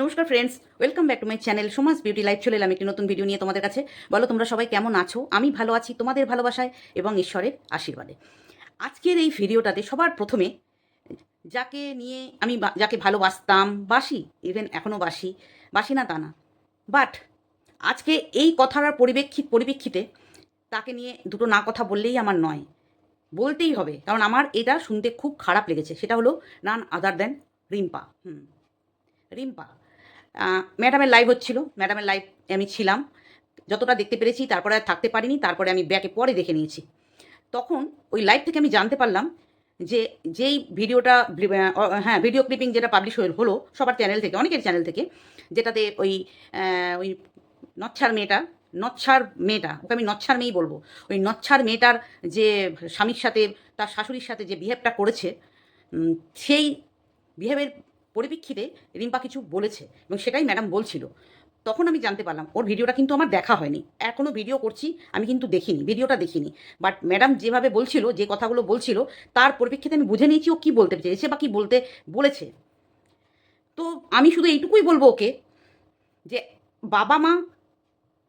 নমস্কার friends welcome back to my channel Soma's beauty life চলে এলাম একটি নতুন ভিডিও নিয়ে তোমাদের কাছে। বলো, তোমরা সবাই কেমন আছো? আমি ভালো আছি, তোমাদের ভালোবাসায় এবং ঈশ্বরের আশীর্বাদে। আজকের এই ভিডিওটাতে সবার প্রথমে যাকে নিয়ে আমি যাকে ভালোবাসতাম, বাসি ইভেন এখনও বাসি বাসি না তা না বাট আজকে এই কথার পরিপ্রেক্ষিত পরিপ্রেক্ষিতে তাকে নিয়ে দুটো না কথা বললেই আমার নয়, বলতেই হবে, কারণ আমার এটা শুনতে খুব খারাপ লেগেছে, সেটা হলো নান আদার দেন রিম্পা, হুম, রিম্পা। ম্যাডামের লাইভ হচ্ছিল। ম্যাডামের লাইভ আমি ছিলাম। যতটা দেখতে পেরেছি, তারপরে আর থাকতে পারিনি, তারপরে আমি ব্যাকে পরে দেখে নিয়েছি। তখন ওই লাইভ থেকে আমি জানতে পারলাম যে, যেই ভিডিওটা হ্যাঁ ভিডিও ক্লিপিং যেটা পাবলিশ হয়ে, হলো সবার চ্যানেল থেকে, অনেকের চ্যানেল থেকে, যেটাতে ওই ওই নচ্ছার মেয়েটা নচ্ছার মেয়েটা, ওকে আমি নচ্ছার মেয়েই বলব, ওই নচ্ছার মেয়েটার যে স্বামীর সাথে, তার শাশুড়ির সাথে যে বিহেভটা করেছে সেই বিহেভের পরিপ্রেক্ষিতে রিম্পা কিছু বলেছে এবং সেটাই ম্যাডাম বলছিল। তখন আমি জানতে পারলাম, ওর ভিডিওটা কিন্তু আমার দেখা হয়নি। এখনও ভিডিও করছি, আমি কিন্তু দেখিনি, ভিডিওটা দেখিনি। বাট ম্যাডাম যেভাবে বলছিল, যে কথাগুলো বলছিল, তার পরিপ্রেক্ষিতে আমি বুঝে নিয়েছি ও কী বলতে চেয়েছে বা কী বলতে বলেছে। তো আমি শুধু এইটুকুই বলব ওকে, যে বাবা মা,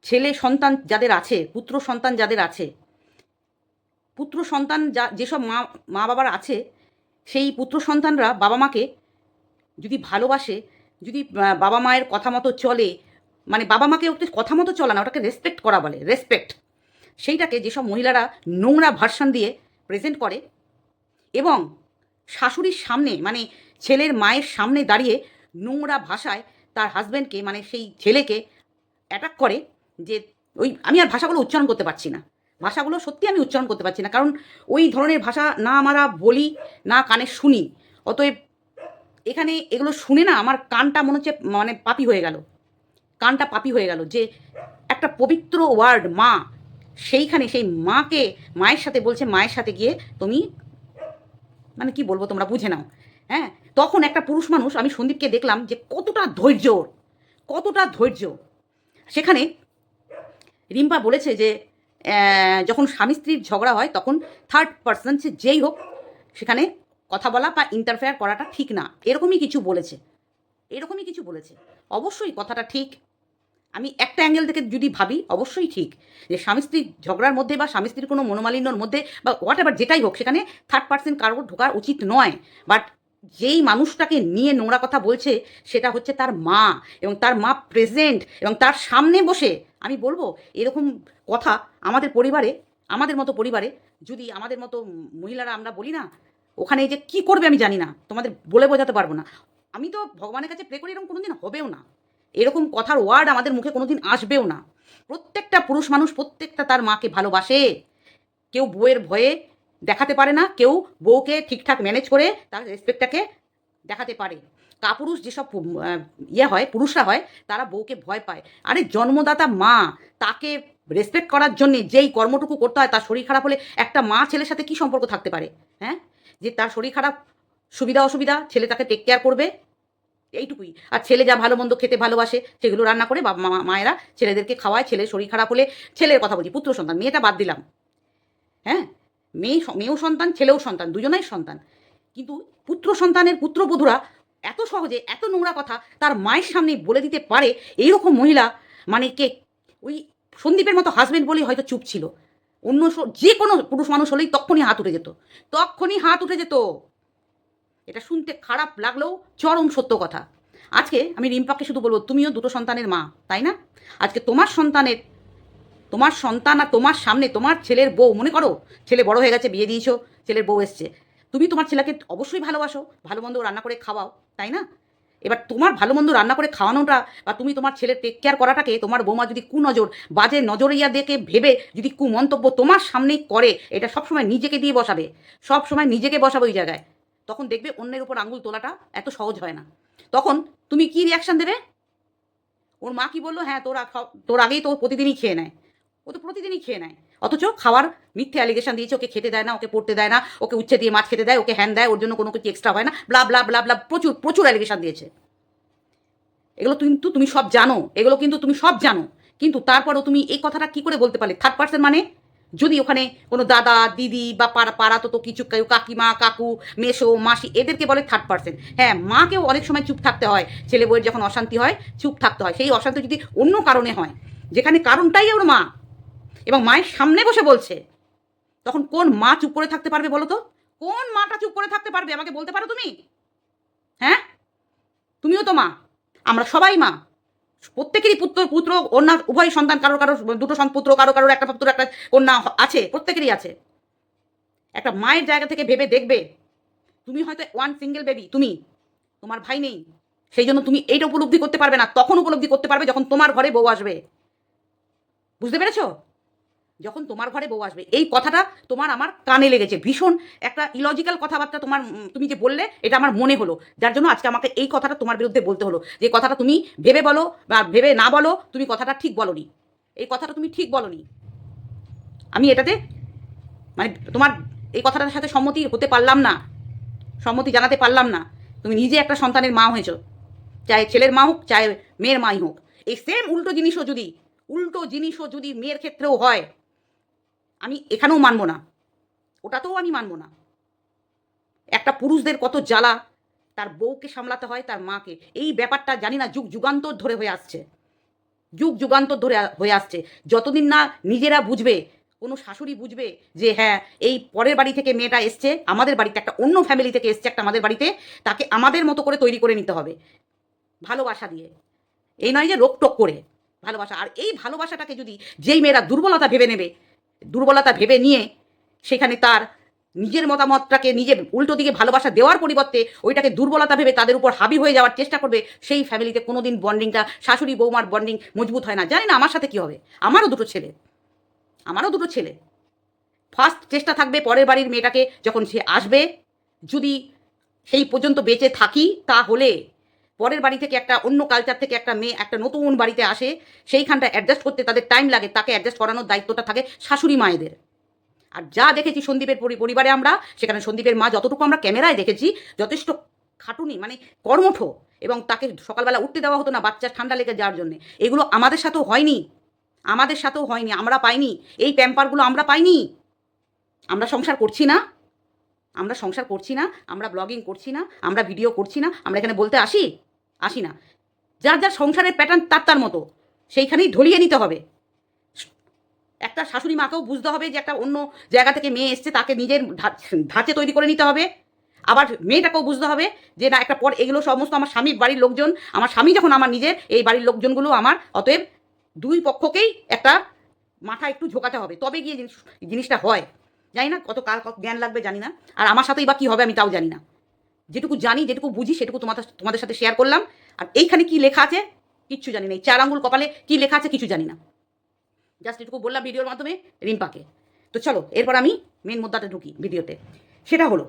ছেলে সন্তান যাদের আছে, পুত্র সন্তান যাদের আছে, পুত্র সন্তান যা, যেসব মা মা বাবার আছে, সেই পুত্র সন্তানরা বাবা মাকে যদি ভালোবাসে, যদি বাবা মায়ের কথা মতো চলে মানে বাবা মাকে ওকে কথা মতো চলে না, ওটাকে রেসপেক্ট করা বলে রেসপেক্ট সেইটাকে যেসব মহিলারা নোংরা ভার্সন দিয়ে প্রেজেন্ট করে এবং শাশুড়ির সামনে মানে ছেলের মায়ের সামনে দাঁড়িয়ে নোংরা ভাষায় তার হাজব্যান্ডকে মানে সেই ছেলেকে অ্যাটাক করে যে, ওই, আমি আর ভাষাগুলো উচ্চারণ করতে পারছি না। ভাষাগুলো সত্যি আমি উচ্চারণ করতে পারছি না। কারণ ওই ধরনের ভাষা না আমরা বলি, না কানে শুনি। অতএব এখানে এগুলো শুনে না আমার কানটা মনে হচ্ছে মানে পাপি হয়ে গেল। কানটা পাপি হয়ে গেল যে একটা পবিত্র ওয়ার্ড মা সেইখানে সেই মাকে মায়ের সাথে বলছে, মায়ের সাথে গিয়ে তুমি মানে কি বলব তোমরা বুঝে নাও। হ্যাঁ তখন একটা পুরুষ মানুষ, আমি সন্দীপকে দেখলাম যে কতটা ধৈর্য কতটা ধৈর্য। সেখানে রিম্পা বলেছে যে যখন স্বামী স্ত্রীর ঝগড়া হয় তখন থার্ড পার্সন সে যেই হোক, সেখানে কথা বলা বা ইন্টারফেয়ার করাটা ঠিক না। এরকমই কিছু বলেছে। এরকমই কিছু বলেছে। অবশ্যই কথাটা ঠিক। আমি একটা অ্যাঙ্গেল থেকে যদি ভাবি, অবশ্যই ঠিক। যে স্বামী স্ত্রীর ঝগড়ার মধ্যে বা স্বামী স্ত্রীর কোনো মনোমালিন্যর মধ্যে বা হোয়াট এভার যেটাই হোক, সেখানে থার্ড পার্সেন্ট কারোর ঢোকার উচিত নয়। বাট যেই মানুষটাকে নিয়ে নোংরা কথা বলছে, সেটা হচ্ছে তার মা এবং তার মা প্রেজেন্ট এবং তার সামনে বসে আমি বলব, এরকম কথা আমাদের পরিবারে, আমাদের মতো পরিবারে, যদি আমাদের মতো মহিলারা আমরা বলি না ওখানে যে কি করবে আমি জানি না। তোমাদের বলে বোঝাতে পারব না। আমি তো ভগবানের কাছে প্রে করি, এরকম কোনোদিন হবেও না। এরকম কথার ওয়ার্ড আমাদের মুখে কোনোদিন আসবেও না। প্রত্যেকটা পুরুষ মানুষ প্রত্যেকটা তার মাকে ভালোবাসে। কেউ বউয়ের ভয়ে দেখাতে পারে না, কেউ বউকে ঠিকঠাক ম্যানেজ করে তার রেসপেক্টটাকে দেখাতে পারে। কাপুরুষ যেসব ইয়ে হয়, পুরুষরা হয়, তারা বউকে ভয় পায়। আরে জন্মদাতা মা, তাকে রেসপেক্ট করার জন্যে যেই কর্মটুকু করতে হয়, তার শরীর খারাপ হলে একটা মা ছেলের সাথে কি সম্পর্ক থাকতে পারে? হ্যাঁ? যে তার শরীর খারাপ, সুবিধা অসুবিধা, ছেলে তাকে টেক কেয়ার করবে, এইটুকুই। আর ছেলে যা ভালো মন্দ খেতে ভালোবাসে, সেগুলো রান্না করে বাবা মায়েরা ছেলেদেরকে খাওয়ায়, ছেলের শরীর খারাপ হলে ছেলের কথা বলছি, পুত্র সন্তান, মেয়েটা বাদ দিলাম। হ্যাঁ? মেয়ে মেয়েও সন্তান, ছেলেও সন্তান, দুজনাই সন্তান। কিন্তু পুত্র সন্তানের পুত্রবধূরা এত সহজে, এত নোংরা কথা তার মায়ের সামনে বলে দিতে পারে, এইরকম মহিলা মানে কে, ওই সন্দীপের মতো হাজবেন্ড বলেই হয়তো চুপ ছিল। অন্য যে কোনো পুরুষ মানুষ হলেই তখনই হাত উঠে যেত। তখনই হাত উঠে যেত। এটা শুনতে খারাপ লাগলেও চরম সত্য কথা। আজকে আমি রিম্পাকে শুধু বলব, তুমিও দুটো সন্তানের মা, তাই না? আজকে তোমার সন্তানের, তোমার সন্তান আর তোমার সামনে তোমার ছেলের বউ, মনে করো? ছেলে বড় হয়ে গেছে, বিয়ে দিয়েছ, ছেলের বউ এসছে। তুমি তোমার ছেলেকে অবশ্যই ভালোবাসো, ভালো মন্দ রান্না করে খাওয়াও, তাই না? এবার তোমার ভালো মন্দ রান্না করে খাওয়ানোটা বা তুমি তোমার ছেলের টেক কেয়ার করাটাকে তোমার বৌমা যদি কুনজর, বাজে নজরিয়া দেখে ভেবে যদি কুমন্তব্য তোমার সামনেই করে, এটা সবসময় নিজেকে দিয়ে বসাবে। সব সময় নিজেকে বসাবে ওই জায়গায়। তখন দেখবে অন্যের উপর আঙুল তোলাটা এত সহজ হয় না। তখন তুমি কি রিয়াকশান দেবে? ওর মা কি বলল হ্যাঁ তোর তোর আগেই তো প্রতিদিনই খেয়ে নেয়। ও তো প্রতিদিনই খেয়ে নেয়। অথচ খাওয়ার মিথ্যে অ্যালিগেশন দিয়েছে, ওকে খেতে দেয় না, ওকে পড়তে দেয় না, ওকে উচ্ছে দিয়ে মাছ খেতে দেয়, ওকে হ্যান দেয়, ওর জন্য কোনো কিছু এক্সট্রা হয় না ব্লা ব্লা ব্লা ব্লা প্রচুর প্রচুর অ্যালিগেশন দিয়েছে। এগুলো কিন্তু তুমি সব জানো, এগুলো কিন্তু তুমি সব জানো, কিন্তু তারপরও তুমি এই কথাটা কি করে বলতে পারলে? থার্ড পার্সন মানে? যদি ওখানে কোনো দাদা, দিদি বা পাড়া পাড়া, তো তো, কিছু, কেউ কাকিমা, কাকু মেশো মাসি, এদেরকে বলে থার্ড পার্সন হ্যাঁ মাকেও অনেক সময় চুপ থাকতে হয়, ছেলে বইয়ের যখন অশান্তি হয়, চুপ থাকতে হয়। সেই অশান্তি যদি অন্য কারণে হয়, যেখানে কারণটাই ওর মা এবং মায়ের সামনে বসে বলছে, তখন কোন মা চুপ করে থাকতে পারবে বলো তো? কোন মাটা চুপ করে থাকতে পারবে? আমাকে বলতে পারো তুমি? হ্যাঁ? তুমিও তো মা। আমরা সবাই মা। প্রত্যেকেরই পুত্র পুত্র, কন্যা, উভয় সন্তান কারও কারও দুটো পুত্র কারও কারোর একটা পুত্র, একটা কন্যা আছে, প্রত্যেকেরই আছে। একটা মায়ের জায়গা থেকে ভেবে দেখবে, তুমি হয়তো ওয়ান সিঙ্গেল বেবি তুমি, তোমার ভাই নেই। সেই জন্য তুমি এইটা উপলব্ধি করতে পারবে না, তখন উপলব্ধি করতে পারবে যখন তোমার ঘরে বউ আসবে। বুঝতে পেরেছ? যখন তোমার ঘরে বউ আসবে, এই কথাটা তোমার আমার কানে লেগেছে। ভীষণ একটা ইলজিক্যাল কথাবার্তা তোমার তুমি যে বললে, এটা আমার মনে হলো। যার জন্য আজকে আমাকে এই কথাটা তোমার বিরুদ্ধে বলতে হলো। যে কথাটা তুমি ভেবে বলো বা ভেবে না বলো, তুমি কথাটা ঠিক বলনি। এই কথাটা তুমি ঠিক বলনি। আমি এটাতে মানে তোমার এই কথাটার সাথে সম্মতি হতে পারলাম না। সম্মতি জানাতে পারলাম না। তুমি নিজে একটা সন্তানের মা হয়েছো। চাहे ছেলের মা হোক চাहे মেয়ের মাই হোক। এই সেম উল্টো জিনিসও যদি, উল্টো জিনিসও যদি মেয়ের ক্ষেত্রেও হয় আমি এখানেও মানব না। ওটাতেও আমি মানব না। একটা পুরুষদের কত জ্বালা, তার বউকে সামলাতে হয়, তার মাকে। এই ব্যাপারটা জানি না, যুগ যুগান্তর ধরে হয়ে আসছে। যুগ যুগান্তর ধরে হয়ে আসছে। যতদিন না নিজেরা বুঝবে, কোনো শাশুড়ি বুঝবে যে হ্যাঁ এই পরের বাড়ি থেকে মেয়েটা এসছে, আমাদের বাড়িতে একটা অন্য ফ্যামিলি থেকে এসছে একটা আমাদের বাড়িতে, তাকে আমাদের মতো করে তৈরি করে নিতে হবে। ভালোবাসা দিয়ে। এই নয় যে রোকটোক করে ভালোবাসা। আর এই ভালোবাসাটাকে যদি যেই মেয়েরা দুর্বলতা ভেবে নেবে দুর্বলতা ভেবে নিয়ে সেখানে তার নিজের মতামতটাকে নিজের উল্টো দিকে ভালোবাসা দেওয়ার পরিবর্তে ওইটাকে দুর্বলতা ভেবে তাদের উপর হাবি হয়ে যাওয়ার চেষ্টা করবে, সেই ফ্যামিলিতে কোনোদিন বন্ডিংটা, শাশুড়ি বৌমার বন্ডিং মজবুত হয় না। জানি না আমার সাথে কি হবে। আমারও দুটো ছেলে। আমারও দুটো ছেলে। ফার্স্ট চেষ্টা থাকবে পরের বাড়ির মেয়েটাকে যখন সে আসবে, যদি সেই পর্যন্ত বেঁচে থাকি, তাহলে পরের বাড়ি থেকে একটা অন্য কালচার থেকে একটা মেয়ে একটা নতুন বাড়িতে আসে, সেইখানটা অ্যাডজাস্ট করতে তাদের টাইম লাগে, তাকে অ্যাডজাস্ট করানোর দায়িত্বটা থাকে শাশুড়ি মায়েদের। আর যা দেখেছি সন্দীপের পরি- পরিবারে আমরা, সেখানে সন্দীপের মা যতটুকু আমরা ক্যামেরায় দেখেছি, যথেষ্ট খাটুনি মানে কর্মঠ, এবং তাকে সকালবেলা উঠতে দেওয়া হতো না বাচ্চা ঠান্ডা লেগে যাওয়ার জন্য। এগুলো আমাদের সাথেও হয়নি, আমাদের সাথেও হয়নি, আমরা পাইনি, এই প্যাম্পারগুলো আমরা পাইনি। আমরা সংসার করছি না আমরা সংসার করছি না, আমরা ব্লগিং করছি না, আমরা ভিডিও করছি না, আমরা এখানে বলতে আসি? আসি না। যার যার সংসারের প্যাটার্ন তার তার মতো, সেইখানেই ঢলিয়ে নিতে হবে। একটা শাশুড়ি মাকেও বুঝতে হবে যে একটা অন্য জায়গা থেকে মেয়ে এসছে, তাকে নিজের ধাঁচে তৈরি করে নিতে হবে। আবার মেয়েটাকেও বুঝতে হবে যে না, একটা পর এগুলো সমস্ত আমার স্বামীর বাড়ির লোকজন, আমার স্বামী যখন আমার নিজের, এই বাড়ির লোকজনগুলো আমার, অতএব দুই পক্ষকেই একটা মাথা একটু ঝোকাতে হবে। তবে গিয়ে জিনিসটা হয়। জানি না কত কার জ্ঞান লাগবে, জানি না। আর আমার সাথেই বা কী হবে আমি তাও জানি না। যেটুকু জানি, যেটুকু বুঝি, সেটুকু তোমাদের তোমাদের সাথে শেয়ার করলাম। আর এইখানে কি লেখা আছে? কিচ্ছু জানি না। এই চার আঙ্গুল কপালে কি লেখা আছে কিছু জানি না। জাস্ট এটুকু বললাম ভিডিওর মাধ্যমে রিম্পাকে। তো চলো, এরপর আমি মেন মুদ্রাতে ঢুকি ভিডিওতে। সেটা হলো,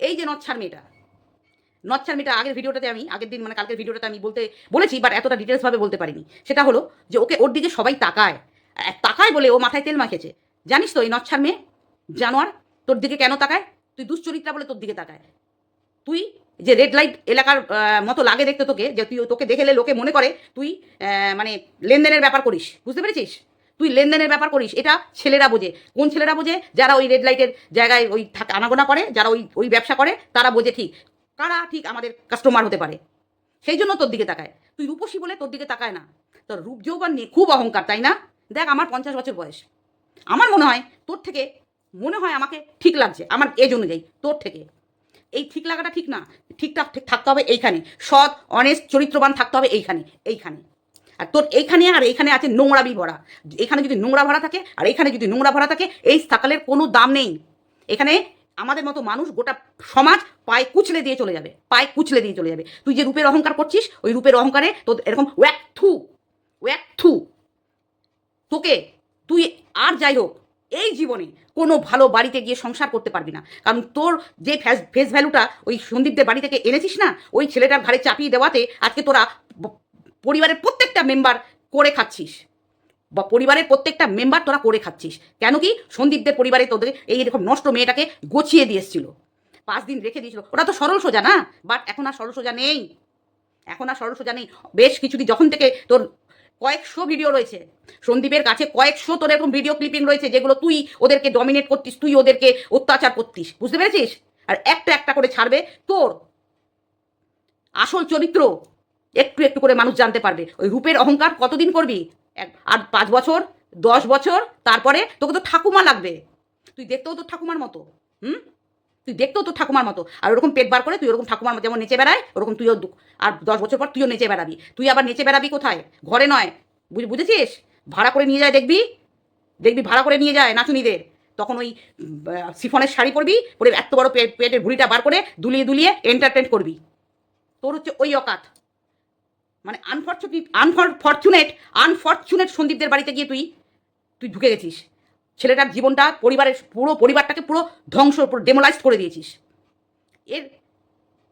এই যে নচ্ছার মেয়েটা। নচ্ছার মেয়েটা আগের ভিডিওটাতে আমি, আগের দিন মানে কালকের ভিডিওটাতে আমি বলতে বলেছি বাট এতটা ডিটেলসভাবে বলতে পারিনি। সেটা হলো যে ওকে ওর দিকে সবাই তাকায়। তাকায় বলে ও মাথায় তেল মাখেছে জানিস তো এই নচ্ছার মেয়ে? জানোয়ার, তোর দিকে কেন তাকায়? তুই দুশ্চরিত্রা বলে তোর দিকে তাকায়। তুই যে রেড লাইট এলাকার মতো লাগে দেখতে তোকে, যে তুই তোকে দেখেলে লোকে মনে করে, তুই মানে লেনদেনের ব্যাপার করিস। বুঝতে পেরেছিস? তুই লেনদেনের ব্যাপার করিস, এটা ছেলেরা বোঝে। কোন ছেলেরা বোঝে? যারা ওই রেড লাইটের জায়গায় ওই থাকা, আনাগোনা করে, যারা ওই ওই ব্যবসা করে, তারা বোঝে ঠিক। কারা ঠিক আমাদের কাস্টমার হতে পারে? সেই জন্য তোর দিকে তাকায়। তুই রূপসী বলে তোর দিকে তাকায় না। তোর রূপ যৌবন নিয়ে খুব অহংকার, তাই না? দেখ, আমার পঞ্চাশ বছর বয়স। আমার মনে হয় তোর থেকে মনে হয় আমাকে ঠিক লাগছে, আমার এজ অনুযায়ী, তোর থেকে। এই ঠিক লাগাটা ঠিক না, ঠিকঠাক ঠিক থাকতে হবে এইখানে। সৎ অনেস্ট চরিত্রবান থাকতে হবে এইখানে এইখানে। আর তোর এইখানে আর এইখানে আছে নোংরাবি ভরা এখানে যদি নোংরা ভরা থাকে, আর এইখানে যদি নোংরা ভরা থাকে, এই সাকালের কোনো দাম নেই। এখানে আমাদের মতো মানুষ গোটা সমাজ পায়ে কুচলে দিয়ে চলে যাবে, পায়ে কুচলে দিয়ে চলে যাবে। তুই যে রূপের অহংকার করছিস, ওই রূপের অহংকারে তোর এরকম ওয়াক থু ওয়াক থু তোকে, তুই আর যাই হোক এই জীবনে কোনো ভালো বাড়িতে গিয়ে সংসার করতে পারবি না। কারণ তোর যে ফেস ফেস ভ্যালুটা ওই সন্দীপদের বাড়ি থেকে এনেছিস না, ওই ছেলেটার ঘাড়ে চাপিয়ে দেওয়াতে আজকে তোরা পরিবারের প্রত্যেকটা মেম্বার করে খাচ্ছিস। বা পরিবারের প্রত্যেকটা মেম্বার তোরা করে খাচ্ছিস। কেন কি? সন্দীপদের পরিবারে তোদের এই এরকম নষ্ট মেয়েটাকে গছিয়ে দিয়ে এসেছিল। পাঁচ দিন রেখে দিয়েছিল। ওরা তো সরল সোজা না? বাট এখন আর সরল সোজা নেই। এখন আর সরল সোজা নেই। বেশ কিছুদিন, যখন থেকে তোর কয়েকশো ভিডিও রয়েছে। সন্দীপের কাছে কয়েকশো তোর এরকম ভিডিও ক্লিপিং রয়েছে যেগুলো তুই ওদেরকে ডমিনেট করতিস, তুই ওদেরকে অত্যাচার করতিস। বুঝতে পেরেছিস? আর একটা একটা করে ছাড়বে তোর। আসল চরিত্র একটু একটু করে মানুষ জানতে পারবে। ওই রূপের অহংকার কতদিন করবি? আর পাঁচ বছর, দশ বছর, তারপরে তোকে তো ঠাকুমা লাগবে। তুই দেখতেও তো ঠাকুমার মতো, হুম? তুই দেখতেও তো ঠাকুমার মতো। আর ওরকম পেট বার করে তুই ওরকম ঠাকুমার মতো যেমন নেচে বেড়ায়, ওরকম তুইও আর দশ বছর পর তুইও নেচে বেড়াবি। তুই আবার নেচে বেড়াবি কোথায়? ঘরে নয়। বুঝ- বুঝেছিস? ভাড়া করে নিয়ে যায় দেখবি? দেখবি ভাড়া করে নিয়ে যায় নাচুনিদের। তখন ওই সিফনের শাড়ি পরবি, পরে এত বড় পেটের ভুড়িটা বার করে দুলিয়ে দুলিয়ে এন্টারটেন করবি। তোর হচ্ছে ওই অকাত। মানে আনফর্চুনেট আনফরচুনেট আনফর্চুনেট সন্দীপদের বাড়িতে গিয়ে তুই তুই ঢুকে গেছিস। ছেলেটার জীবনটা পরিবারের পুরো পরিবারটাকে পুরো ধ্বংস, পুরো ডেমোলাইজ করে দিয়েছিস। এর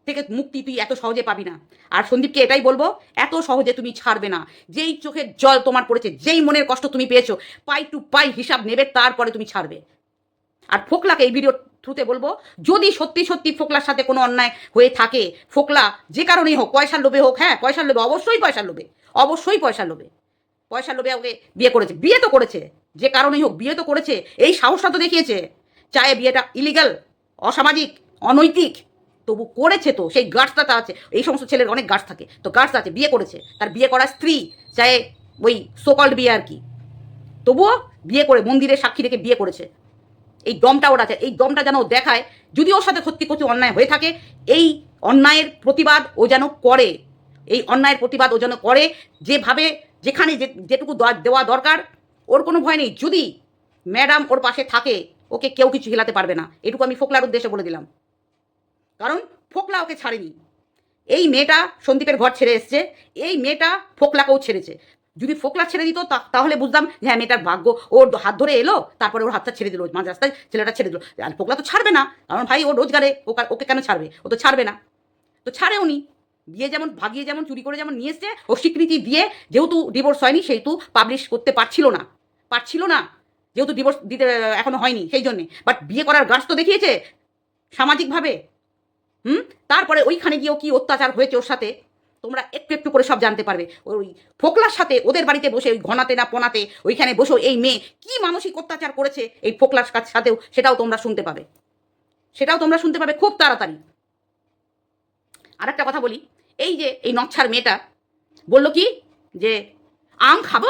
থেকে মুক্তি তুই এত সহজে পাবি না। আর সন্দীপকে এটাই বলব, এত সহজে তুমি ছাড়বে না। যেই চোখের জল তোমার পড়েছে, যেই মনের কষ্ট তুমি পেয়েছ, পাই টু পাই হিসাব নেবে, তারপরে তুমি ছাড়বে। আর ফোকলাকে এই ভিডিও থ্রুতে বলব, যদি সত্যি সত্যি ফোকলার সাথে কোনো অন্যায় হয়ে থাকে, ফোকলা যে কারণেই হোক, পয়সার লোভে হোক হ্যাঁ পয়সার লোভে, অবশ্যই পয়সার লোভে, অবশ্যই পয়সার লোভে। পয়সার লোভে ওকে বিয়ে করেছে। বিয়ে তো করেছে। যে কারণেই হোক, বিয়ে তো করেছে। এই সাহসটা তো দেখিয়েছে। চায়ে বিয়েটা ইলিগাল অসামাজিক, অনৈতিক। তবু করেছে তো, সেই গার্ডসটা তা আছে। এই সমস্ত ছেলের অনেক গার্ডস থাকে। তো গার্ডস আছে, বিয়ে করেছে। তার বিয়ে করা স্ত্রী চায়ে ওই সোকল্ড বিয়ে আর কি। তবুও বিয়ে করে, মন্দিরে সাক্ষী রেখে বিয়ে করেছে। এই দমটা ওর আছে। এই দমটা যেন দেখায়, যদি ওর সাথে সত্যি কিছু অন্যায় হয়ে থাকে, এই অন্যায়ের প্রতিবাদ ও যেন করে। এই অন্যায়ের প্রতিবাদ ও যেন করে। যেভাবে যেখানে যেটুকু দেওয়া- দরকার, ওর কোনো ভয় নেই। যদি ম্যাডাম ওর পাশে থাকে, ওকে কেউ কিছু হিলাতে পারবে না। এটুকু আমি ফোকলার উদ্দেশ্যে বলে দিলাম। কারণ ফোকলা ওকে ছাড়েনি। এই মেয়েটা সন্দীপের ঘর ছেড়ে এসছে। এই মেয়েটা ফোকলাকেও ছেড়েছে। যদি ফোকলা ছেড়ে দিত তাহলে বুঝতাম যে হ্যাঁ মেয়েটার ভাগ্য, ওর হাত ধরে এলো, তারপরে ওর হাতটা ছেড়ে দিল মাঝ রাস্তায় ছেলেটা ছেড়ে দিল। আর ফোকলা তো ছাড়বে না। কারণ ভাই, ও রোজগারে ওকে কেন ছাড়বে? ও তো ছাড়বে না। তো ছাড়েও নি। বিয়ে যেমন ভাগিয়ে যেমন চুরি করে যেমন নিয়ে এসছে, ও স্বীকৃতি দিয়ে যেহেতু ডিভোর্স হয়নি, সেহেতু পাবলিশ করতে পারছিল না। পারছিল না, যেহেতু ডিভোর্স দিতে, এখনও হয়নি, সেই জন্যে। বাট বিয়ে করার গাছ তো দেখিয়েছে, সামাজিকভাবে। হুম? তারপরে ওইখানে গিয়েও কি অত্যাচার হয়েছে ওর সাথে? তোমরা একটু একটু করে সব জানতে পারবে। ওই ফোকলার সাথে ওদের বাড়িতে বসে ওই ঘনাতে না পোনাতে ওইখানে বসে এই মেয়ে কি মানসিক অত্যাচার করেছে এই ফোকলার সাথেও, সেটাও তোমরা শুনতে পাবে। সেটাও তোমরা শুনতে পাবে খুব তাড়াতাড়ি। আর একটা কথা বলি এই যে এই নচ্ছার মেয়েটা বলল কি যে, আম খাব?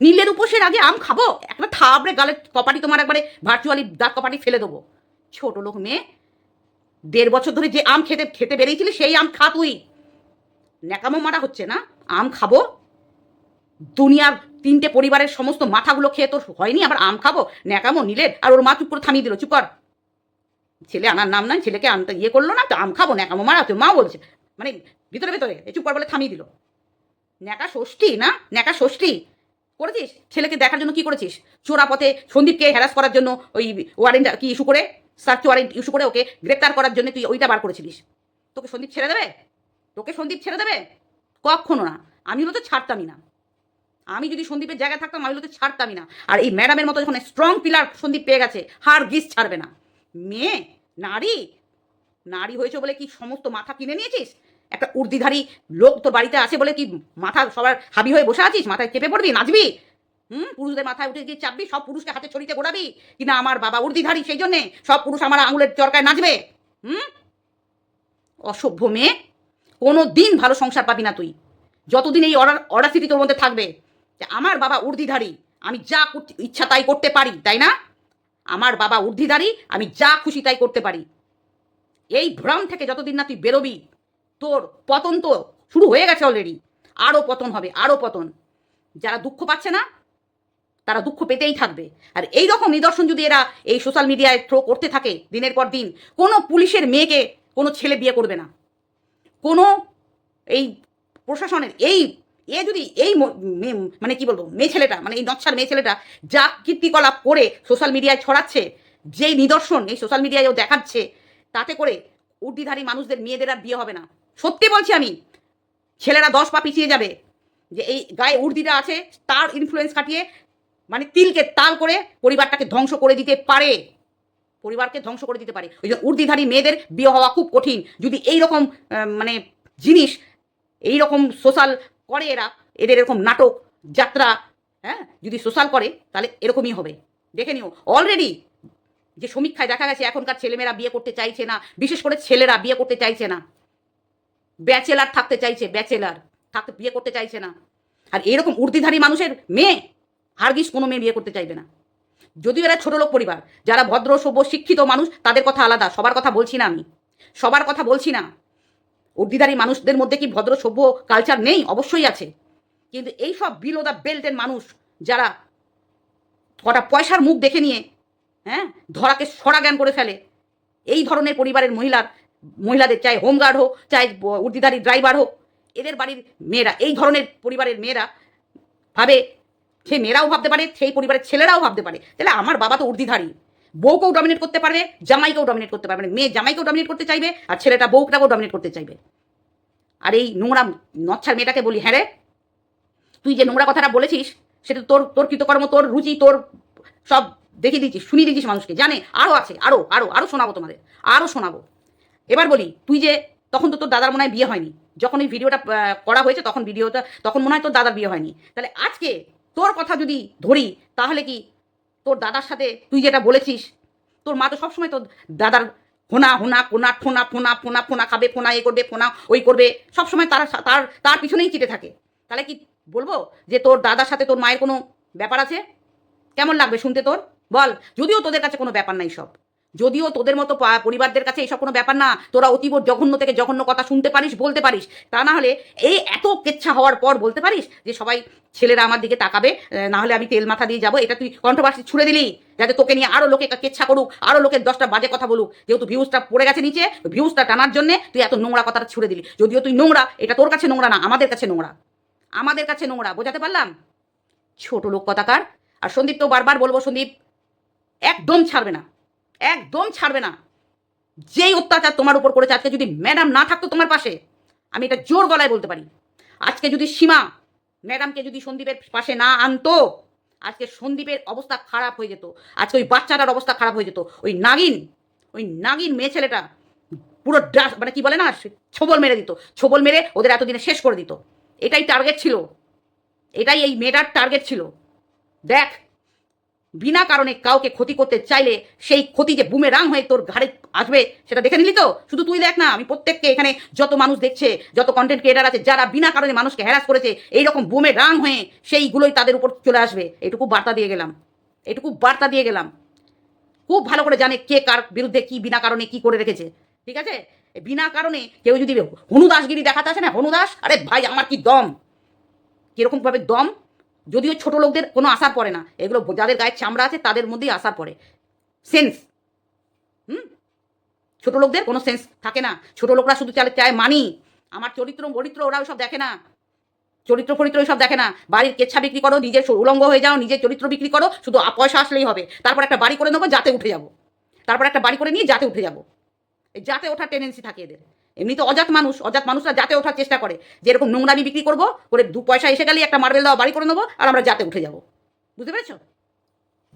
নীলের উপোসের আগে আম খাব? একটা থাবড়ে গালে কপাটি তোমার একবারে ভার্চুয়ালি দাঁত কপাটি ফেলে দেবো। ছোট লোক মেয়ে, দেড় বছর ধরে যে আম খেতে খেতে বেরিয়েছিলি, সেই আম খা তুই। ন্যাকামো মারা হচ্ছে না? আম খাব? দুনিয়ার তিনটে পরিবারের সমস্ত মাথাগুলো খেয়ে তোর হয়নি, আবার আম খাব? ন্যাকামো, নীলের, আর ওর মা চুপ করে থামিয়ে দিল, চুপ কর। ছেলে আনার নাম নাই, ছেলেকে আনতে ইয়ে করল না, তো আম খাব, ন্যাকামো মারা হচ্ছে। মা বলছে মানে ভিতরে ভিতরে এ চুপ কর বলে থামিয়ে দিল। ন্যাকা ষষ্ঠী না? ন্যাকা ষষ্ঠী? করেছিস? ছেলেকে দেখার জন্য কি করেছিস? চোরা পথে সন্দীপকে হ্যারাস করার জন্য ওই ওয়ারেন্ট কি ইস্যু করে? সার্চ ওয়ারেন্ট ইস্যু করে ওকে গ্রেপ্তার করার জন্য তুই ওইটা বার করেছিলিস। তোকে সন্দীপ ছেড়ে দেবে? তোকে সন্দীপ ছেড়ে দেবে? কখনো না। আমি হলো তো ছাড়তামই না। আমি যদি সন্দীপের জায়গায় থাকতাম, আমি হলো তো ছাড়তামই না। আর এই ম্যাডামের মতো যখন স্ট্রং পিলার সন্দীপ পেয়ে গেছে, হার গিস ছাড়বে না। মেয়ে, নারী? নারী হয়েছে বলে কি সমস্ত মাথা কিনে নিয়েছিস? একটা উর্দিধারী লোক তোর বাড়িতে আসে বলে কি মাথা সবার হাবি হয়ে বসে আছিস? মাথায় চেপে পড়বি? নাচবি? হুম? পুরুষদের মাথায় উঠে গিয়ে চাপবি? সব পুরুষকে হাতে ছড়িতে গোড়াবি? কিনা আমার বাবা উর্দিধারী সেই জন্যে? সব পুরুষ আমার আঙুলের চরকায় নাচবে? হুম? অসভ্য মেয়ে। কোনো দিন ভালো সংসার পাবি না তুই। যতদিন এই অর্ডার অর্ডার সিটি তোর মধ্যে থাকবে যে আমার বাবা উর্দিধারী, আমি যা ইচ্ছা তাই করতে পারি, তাই না? আমার বাবা উর্দিধারী, আমি যা খুশি তাই করতে পারি। এই ভ্রম থেকে যতদিন না তুই বেরোবি তোর পতন তো শুরু হয়ে গেছে অলরেডি আরও পতন হবে আরও পতন। যারা দুঃখ পাচ্ছে না, তারা দুঃখ পেতেই থাকবে। আর এই রকম নিদর্শন যদি এরা এই সোশ্যাল মিডিয়ায় থ্রো করতে থাকে দিনের পর দিন, কোনো পুলিশের মেয়েকে কোনো ছেলে বিয়ে করবে না। কোনো এই প্রশাসনের, এই, এ যদি এই মানে কি বলব, মেয়ে ছেলেটা মানে এই নকশার মেয়ে ছেলেটা যা কীর্তিকলাপ করে সোশ্যাল মিডিয়ায় ছড়াচ্ছে, যেই নিদর্শন এই সোশ্যাল মিডিয়ায় দেখাচ্ছে, তাতে করে উর্দিধারী মানুষদের, মেয়েদের আর বিয়ে হবে না। সত্যি বলছি আমি, ছেলেরা দশ পা পিছিয়ে যাবে, যে এই গায়ে উর্দিটা আছে, তার ইনফ্লুয়েন্স খাটিয়ে মানে তিলকে তাল করে পরিবারটাকে ধ্বংস করে দিতে পারে। পরিবারকে ধ্বংস করে দিতে পারে। ওই যে উর্দিধারী মেয়েদের বিয়ে হওয়া খুব কঠিন। যদি এই রকম মানে জিনিস এই রকম সোশ্যাল করে এরা, এদের এরকম নাটক, যাত্রা হ্যাঁ যদি সোশ্যাল করে, তাহলে এরকমই হবে। দেখে নিও অলরেডি যে সমীক্ষায় দেখা গেছে, এখনকার ছেলেমেয়েরা বিয়ে করতে চাইছে না, বিশেষ করে ছেলেরা বিয়ে করতে চাইছে না। ব্যাচেলার থাকতে চাইছে, ব্যাচেলার। থাকতে বিয়ে করতে চাইছে না। আর এরকম উর্দিধারী মানুষের মেয়ে হারগিস কোনো মেয়ে বিয়ে করতে চাইবে না। যদিও এরা ছোট লোক পরিবার, যারা ভদ্র, সভ্য, শিক্ষিত মানুষ, তাদের কথা আলাদা, সবার কথা বলছি না আমি। সবার কথা বলছি না। উর্দিধারী মানুষদের মধ্যে কি ভদ্র, সভ্য কালচার নেই? অবশ্যই আছে। কিন্তু এই সব বিলো দ্য বেল্টের মানুষ, যারা কটা পয়সার মুখ দেখে নিয়ে হ্যাঁ ধরাকে সরা জ্ঞান করে ফেলে, এই ধরনের পরিবারের মহিলার মহিলাদের চাই হোমগার্ড হোক, চাই উর্দিধারী ড্রাইভার হোক। এদের বাড়ির মেয়েরা, এই ধরনের পরিবারের মেয়েরা ভাবে, সে মেয়েরাও ভাবতে পারে, সেই পরিবারের ছেলেরাও ভাবতে পারে। তাহলে আমার বাবা তো উর্দিধারী। বউকেও ডমিনেট করতে পারবে, জামাইকেও ডমিনেট করতে পারবে। মেয়ে জামাইকেও ডমিনেট করতে চাইবে, আর ছেলেটা বউটাকেও ডমিনেট করতে চাইবে। আর এই নোংরা নচ্ছার মেয়েটাকে বলি হ্যাঁ রে, তুই যে নোংরা কথাটা বলেছিস, সেটা তোর তোর কৃতকর্ম, তোর রুচি, তোর সব দেখিয়ে দিচ্ছিস শুনিয়ে দিচ্ছিস মানুষকে, জানে? আরও আছে আরও আরও আরও শোনাবো তোমাদের আরও শোনাবো। এবার বলি, তুই যে, তখন তো তোর দাদার মনে হয় বিয়ে হয়নি। যখন এই ভিডিওটা করা হয়েছে, তখন ভিডিওটা তখন মনে হয় তোর দাদার বিয়ে হয়নি। তাহলে আজকে তোর কথা যদি ধরি, তাহলে কি তোর দাদার সাথে তুই যেটা বলেছিস, তোর মা তো সবসময় তোর দাদার হোনা হোনা কোনা ঠোনা ফোনা ফোনা ফোনা খাবে, ফোনা এ করবে, ফোনা ওই করবে, সবসময় তার তার তার পিছনেই চিটে থাকে। তাহলে কি বলব যে তোর দাদার সাথে তোর মায়ের কোনো ব্যাপার আছে? কেমন লাগবে শুনতে তোর? বল, যদিও তোদের কাছে কোনো ব্যাপার নাই সব। যদিও তোদের মতো পরিবারদের কাছে এইসব কোনো ব্যাপার না, তোরা অতীব জঘন্য থেকে জঘন্য কথা শুনতে পারিস, বলতে পারিস। তা না হলে এই এত কেচ্ছা হওয়ার পর বলতে পারিস যে সবাই ছেলেরা আমার দিকে তাকাবে না হলে আমি তেল মাথা দিয়ে যাব, এটা তুই কন্ট্রোভার্সি ছুড়ে দিলি, যাতে তোকে নিয়ে আরও লোকে কেচ্ছা করুক আরও লোকের দশটা বাজে কথা বলুক। যেহেতু ভিউজটা পড়ে গেছে নিচে ভিউজটা টানার জন্য তুই এত নোংরা কথাটা ছুড়ে দিলি। যদিও তুই নোংরা, এটা তোর কাছে নোংরা না, আমাদের কাছে নোংরা। আমাদের কাছে নোংরা, বোঝাতে পারলাম? ছোট লোক কথাকার। আর সন্দীপ তো বারবার বলব, সন্দীপ, একদম ছাড়বে না। একদম ছাড়বে না। যেই অত্যাচার তোমার উপর করেছে, আজকে যদি ম্যাডাম না থাকতো তোমার পাশে, আমি এটা জোর গলায় বলতে পারি। আজকে যদি সীমা ম্যাডামকে যদি সন্দীপের পাশে না আনতো, আজকে সন্দীপের অবস্থা খারাপ হয়ে যেত। আজকে ওই বাচ্চাটার অবস্থা খারাপ হয়ে যেত। ওই নাগিন ওই নাগিন মেয়ে ছেলেটা পুরো ড্রাস মানে কি বলে না ছবল মেরে দিত। ছবল মেরে ওদের এতদিনে শেষ করে দিত। এটাই টার্গেট ছিল। এটাই এই মেয়েটার টার্গেট ছিল। দেখ বিনা কারণে কাউকে ক্ষতি করতে চাইলে সেই ক্ষতি যে বুমে রাং হয়ে তোর ঘাড়ে আসবে, সেটা দেখে নিলি তো? শুধু তুই দেখ না, আমি প্রত্যেককে এখানে যত মানুষ দেখছে, যত কন্টেন্ট ক্রিয়েটার আছে, যারা বিনা কারণে মানুষকে হ্যারাস করেছে, এইরকম বুমে রাং হয়ে সেইগুলোই তাদের উপর চলে আসবে। এটুকু বার্তা দিয়ে গেলাম। এটুকু বার্তা দিয়ে গেলাম। খুব ভালো করে জানে কে কার বিরুদ্ধে কি বিনা কারণে কি করে রেখেছে। ঠিক আছে? বিনা কারণে কেউ যদি হনুদাসগিরি দেখাতে আসে না? হনুদাস? আরে ভাই, আমার কি দম? কিরকমভাবে দম? যদিও ছোট লোকদের কোনো আসার পড়ে না। এগুলো যাদের গায়ের চামড়া আছে, তাদের মধ্যেই আসার পড়ে। সেন্স হুম? ছোট লোকদের কোনো সেন্স থাকে না। ছোট লোকরা শুধু চালে চায় মানি আমার চরিত্র গরিত্র ওরা সব দেখে না। চরিত্র, ফরিত্র সব দেখে না। বাড়ির কেচ্ছা বিক্রি করো, নিজের উলঙ্গ হয়ে যাও, নিজের চরিত্র বিক্রি করো, শুধু পয়সা আসলেই হবে। তারপর একটা বাড়ি করে নেব, যাতে উঠে যাব। তারপর একটা বাড়ি করে নিয়ে যাতে উঠে যাব। যাতে ওঠার টেন্ডেন্সি থাকে এদের। এমনি তো অজাত মানুষ, অজাত মানুষরা যাতে ওঠার চেষ্টা করে। যে এরকম নোংরামি বিক্রি করব, করে দু পয়সা এসে গেলে একটা মার্বেল দেওয়া বাড়ি করে নেব, আর আমরা যাতে উঠে যাব। বুঝতে পেরেছ?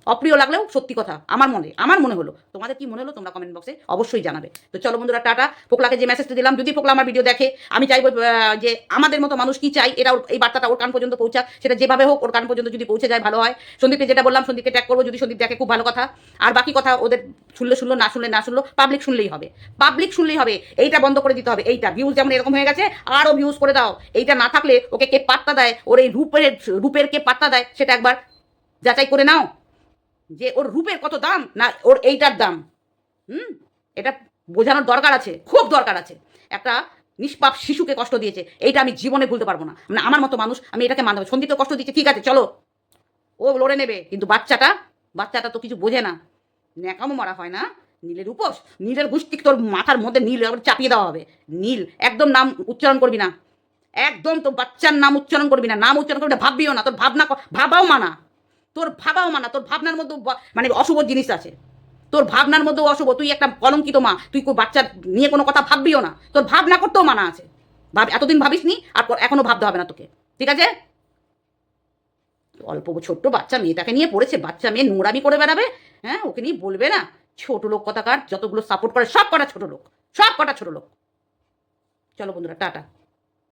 অপ্রিয় লাগলেও সত্যি কথা, আমার মনে আমার মনে হলো। তোমাদের কি মনে হলো তোমরা কমেন্ট বক্সে অবশ্যই জানাবে। তো চলো বন্ধুরা, টাটা। ফোকলাকে যে মেসেজটা দিলাম, যদি ফোকলা আমার ভিডিও দেখে, আমি চাইব যে আমাদের মতো মানুষ কি চাই, এটা এই বার্তাটা ওর কান পর্যন্ত পৌঁছাক। সেটা যেভাবে হোক, ওর কান পর্যন্ত যদি পৌঁছে যায়, ভালো হয়। সন্দীপকে যেটা বললাম, সন্দীপকে ট্যাগ করব। যদি সন্দীপ দেখে, খুব ভালো কথা। আর বাকি কথা ওদের শুনলে শুনলো, না শুনলে না শুনলো পাবলিক শুনলেই হবে। পাবলিক শুনলেই হবে, এইটা বন্ধ করে দিতে হবে, এইটা। ভিউজ যেমন এরকম হয়ে গেছে আরও ভিউজ করে দাও। এইটা না থাকলে ওকে কে পাত্তা দেয়? ওর এই রূপের রূপের কে পাত্তা দেয়? সেটা একবার যাচাই করে নাও। যে ওর রূপের কত দাম না ওর এইটার দাম। হুম? এটা বোঝানোর দরকার আছে, খুব দরকার আছে। একটা নিষ্পাপ শিশুকে কষ্ট দিয়েছে, এইটা আমি জীবনে ভুলতে পারব না। মানে আমার মতো মানুষ, আমি এটাকে মানব সন্দীপকে কষ্ট দিচ্ছে ঠিক আছে, চলো। ও লড়ে নেবে, কিন্তু বাচ্চাটা বাচ্চাটা তো কিছু বোঝে না। ন্যাকামো মারা হয় না। নীলের উপোস, নীলের গুষ্টি তোর মাথার মধ্যে নীল চাপিয়ে দেওয়া হবে। নীল, একদম নাম উচ্চারণ করবি না। একদম তোর বাচ্চার নাম উচ্চারণ করবি না। নাম উচ্চারণ করবি না, ভাববিও না, তোর ভাবনা ভাবাও মানা। তোর ভাবাও মানা, তোর ভাবনার মধ্যে মানে অশুভ জিনিস আছে। তোর ভাবনার মধ্যেও অশুভ, তুই একটা কলঙ্কিত মা, তুই বাচ্চার নিয়ে কোনো কথা ভাববিও না। তোর ভাবনা করতেও মানা আছে। ভাব, এতদিন ভাবিস নি আর এখনও ভাবতে হবে না তোকে। ঠিক আছে? অল্প ছোট্ট বাচ্চা, মেয়েটাকে নিয়ে পড়েছে, বাচ্চা মেয়ে নোংরামি করে বেড়াবে হ্যাঁ ওকে নিয়ে বলবে না, ছোট লোক কথাকার যতগুলো সাপোর্ট করে, সব কটা ছোট লোক, সব কটা ছোট লোক। চলো বন্ধুরা, টাটা।